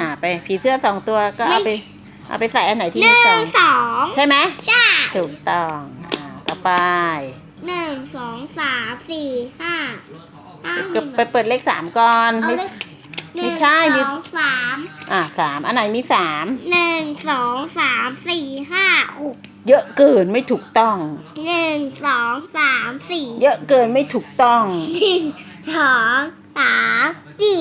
อ่าไปผีเสื้อสองตัวก็เอาไป เอาไปใส่อันไหนที่หมีนึ่สองงสองใช่ไหมใช่ถูกต้องอ่าต่อไปหนึ่งสองสามสี่ห้าห้าก็ไปเปิดเลขสามก่อนเอาไม่ เลขหไม่นึ่งใช่ดิ สองสามอ่าสามอันไหนมีสามหนึ่งสองสามสี่ห้าหกเยอะเกินไม่ถูกต้อง หนึ่งสองสามสี่เยอะเกินไม่ถูกต้อง หนึ่งสองสามสี่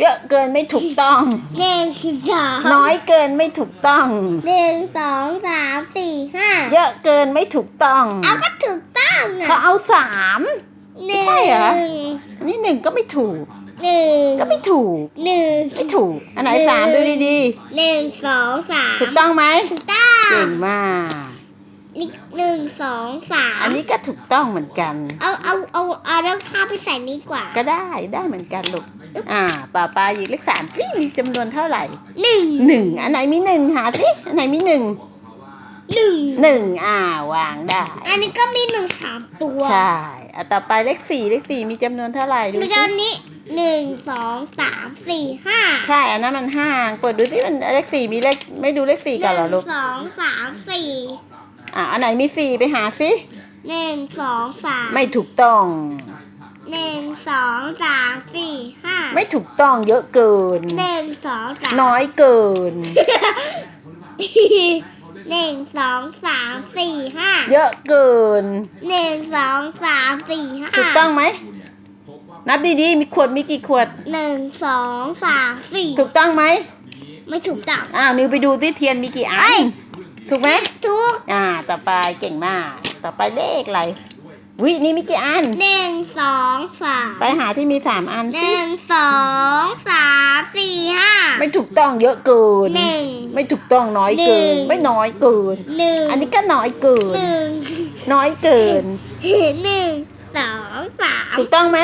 เยอะเกินไม่ถูกต้องหนึ่งสองน้อยเกินไม่ถูกต้อง หนึ่งสองสามสี่ห้าเยอะเกินไม่ถูกต้องเอาก็ถูกต้องอะเขาเอาสาม หนึ่งใช่เหรอ อันนี้หนึ่งก็ไม่ถูก หนึ่งก็ไม่ถูก หนึ่งไม่ถูก อันไหนสามดูดีหนึ่งสองสามๆ ถูกต้องไหมถูกต้องเก่งมาก นี่หนึ่งสองสามอันนี้ก็ถูกต้องเหมือนกัน เอาเอาเอาเอารองเท้าไปใส่นี่กว่า ก็ได้ได้เหมือนกันลูก อ่าป่าปลาหยิบเลขสามสิมีจำนวนเท่าไหร่หนึ่งหนึ่งอันไหนมีหนึ่งหาสิอันไหนมีหนึ่งหนึ่งหนึ่งอ่าวางได้ อันนี้ก็มีหนึ่งสามตัวใช่อะต่อไปเลขสี่เลขสี่มีจำนวนเท่าไหร่ดูมันสิจะนี้หนึ่งสองสามสี่ห้าใช่อันนั้นมันห้าเปิดดูสิมันเลขสี่มีเลขไม่ดูเลขสี่หก่อนเหรอนึ่ลูงกสองสามสี่อะอันไหนมีสี่ไปหาสิหนึ่งสองสามไม่ถูกต้อง หนึ่งสองสามสี่ห้าไม่ถูกต้องเยอะเกิน หนึ่งสองสามน้อยเกิน หนึ่งสองสามสี่ห้าเยอะเกิน หนึ่งสองสามสี่ห้าถูกต้องไหม นับดีๆ มีขวดมีกี่ขวด หนึ่งสองสามสี่ถูกต้องไหมไม่ถูกต้องอ้าวนิวไปดูสิเทียนมีกี่อัเอ้นยถูกไหมถูก อ่า ต่อไปเก่งมาก ต่อไปเลขอะไร วินี่มีกี่อัน หนึ่งสองสามไปหาที่มีสามอันหสินึ่งสองสามสี่ห้า ไม่ถูกต้องเยอะเกิน หนึ่งไม่ถูกต้องน้อยเกิน หนึ่ง ไม่น้อยเกิน หนึ่งอันนี้ก็น้อยเกิน หนึ่งน้อยเกิน หนึ่งสองสามถูกต้องไหม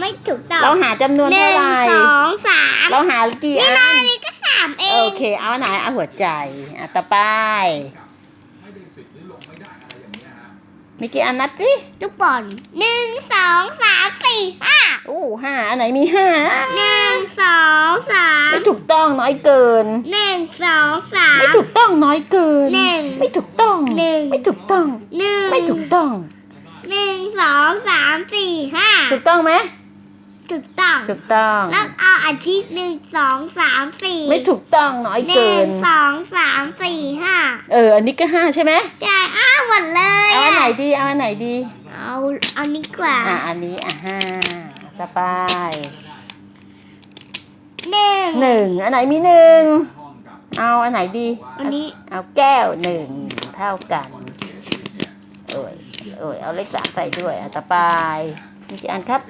ไม่ถูกต้องเราหาจำนวนหเท่านึ่งไหร่สองสามเราหากี่นี่อันะนนี่ก็สามเอโอง เคเอาอันไหนเอาหัวใจอะต่อไป มีกี่อันนับสิลูกบอลหนึ่งสองสามสี่ห้าโอ้ห้าอันไหนมีห้าหนึ่งสองสามไม่ถูกต้องน้อยเกินหนึ่งสองสามไม่ถูกต้องน้อยเกินหนึ่งไม่ถูกต้องหนึ่งไม่ถูกต้องหนึ่งไม่ถูกต้องหนึ่งสองสามสี่ห้าถูกต้องไหม ถูกต้องถูกต้อง แล้วเอาอาทิตย์หนึ่งสองสามสี่ไม่ถูกต้องน้อยหเกินึ่งน สองสามสี่ห้าเออ อันนี้ก็ห้าใช่ไหมใช่อ้าวหมดเลยเอาอันไหนดี เอาอันไหนดี เอาเอานี้กว่าอะ อันนี้อะห้าต่อไปหนึ่งหนึ่งอันไหนมีหนึ่งเอาอันไหนดี อันนี้เอาแก้วหนึ่งเท่ากันโอ้ยโอ้ยเอาเลขสามใส่ด้วยอะต่อไปมีกี่อันครับ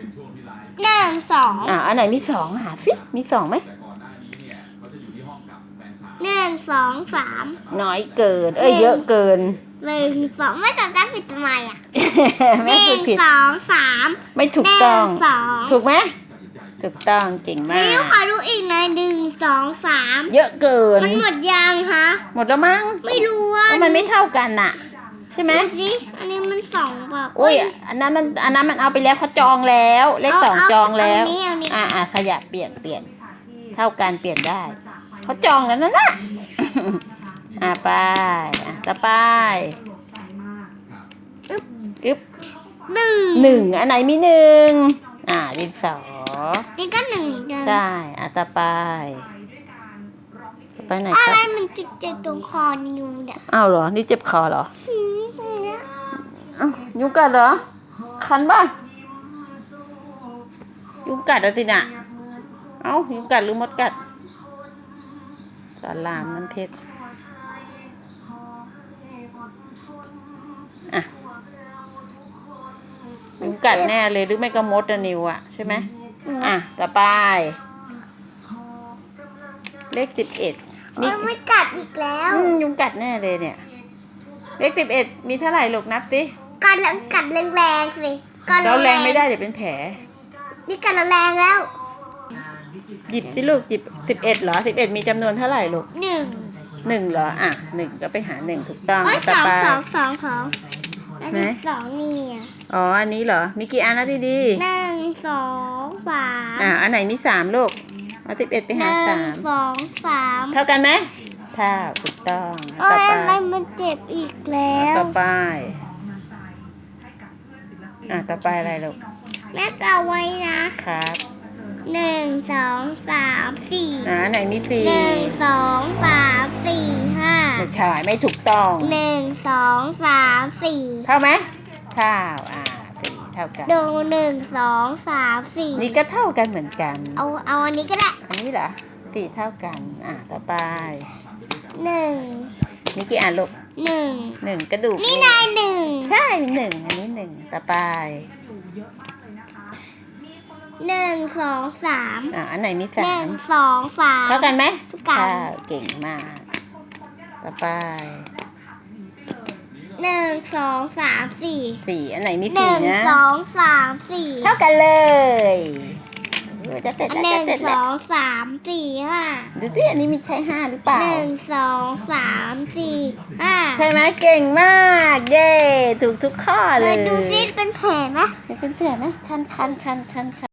หนึ่งสองอ่าอันไหนมีสองหาสิมีสองไหมหนึ่งสองสามน้อยเกิน เอ้ยหนึ่งเยอะเกินหนึ่งสองไม่ต้องจำผิดทำไมอะหแม่นึ่พูงดผิดสองสามไม่ถูกต้องหนึ่สองถูกไหมถูกต้องเก่งมานิ้วกขอดูอีกหน่อยหนึ่งสองสามเยอะเกิน มันหมดยังคะหมดแล้วมั้งไม่รู้ว่า แล้วมันไม่เท่ากันน่ะ ใช่ไหมดูสิอันนี้มันสองแบบอุ้ยอันนั้นมันอันนั้นมันเอาไปแล้วเขาจองแล้ว เลขสองจองแล้วเาเอาอันนี้อ่าอ่าขยับเปลี่ยนเปลี่ยน เท่ากันเปลี่ยนได้เขาจองแล้วนั่นน่ะ อ่าไปอะต่อไปอึ๊บหนึ่งหนึ่งอันไหนมีหนึ่งอ่าดินสอนี่ก็หนึ่งเหมือนกันใช่อะต่อไปต่อไปไหนคอะรัไรบมันจิตเจ็บตรงคอนิ้วเนี่ยอ้าวเหรอ นี่เจ็บคอเหรอหืมตรงเนี้ย อ้าว ยุงกัดเหรอ คันป่ะ ยุงกัดอะสิน่ะ เอ้า ยุงกัดหรือมดกัดสอนรามน้ำเพชร อะ ยุงกัดแน่เลยหรือไม่ก็มดอะนิวอะใช่ไหม อะ ต่อไป เลขสิบเอ็ดเอ้ยไม่กัดอีกแล้วอืมยุงกัดแน่เลยเนี่ย เลขสิบเอ็ดมีเท่าไหร่ลูกนับสิ กัดแล้วกัดแรงๆสิกัดเราแรงไม่ได้เดี๋ยวเป็นแผล นี่กัดแรงแล้ว หยิบสิลูกหยิบสิบเอ็ดเหรอสิบเอ็ดมีจำนวนเท่าไหร่ลูกหนึ่งหนึ่งเหรออะหนึ่งก็ไปหาหนึ่งถูกต้องเอ้ยต่สอองไปสองสองสองแล้วไหนสองนี่อะอ๋ออันนี้เหรอมีกี่อันนะดีหนึ่งสองสามๆอะอันไหนมีสามลูกอันเอาสิบเอ็ดไปหหารนึ่สางมสองสามเท่ากันไหมเท่าถูกต้องโอ้ต่อยไปอะไรมันเจ็บอีกแล้วต่อไป อะต่อไปอะไรลูกแม่ก็เอาไว้นะครับหนึ่งสองสามสี่อ่าไหนมีสี่หนึ่งสองสามสี่ห้าไม่ใช่ไม่ถูกต้องหนึ่งสองสามสี่เท่าไหมเท่าอ่าสี่เท่ากันดูหนึ่งสองสามสี่นี่ก็เท่ากันเหมือนกัน เอาเอาอันนี้ก็ได้ อันนี้เหรอสี่เท่ากัน อะต่อไปหนึ่งมีกี่อันลูกหนึ่งหนึ่งกระดูกนี่นายหนึ่งใช่มีหนึ่งอันนี้ห นึ่งต่อไปหนึ่งสองสามอะอันไหนมีหสานึ่มงสองสาม เท่ากันไหมเท่ากันเท่าเก่งมาก ต่อไปหนึ่งสองสามสี่สี่อันไหนมีหสี่นึ่งนะ สองสามสี่เท่ากันเลย เออจะเป็นอันแล้วหจะนึ่งเป็นสแล้วองสามสี่ห้าดูสิอันนี้มีใช้ห้าหรือเปล่า หนึ่งสองสามสี่ห้าใช่ไหมเก่งมาก เย้ถูกทุกข้อเลเลยยดูซิเป็นแผลไหม เป็นเสียไหมคันคันคันคันคัน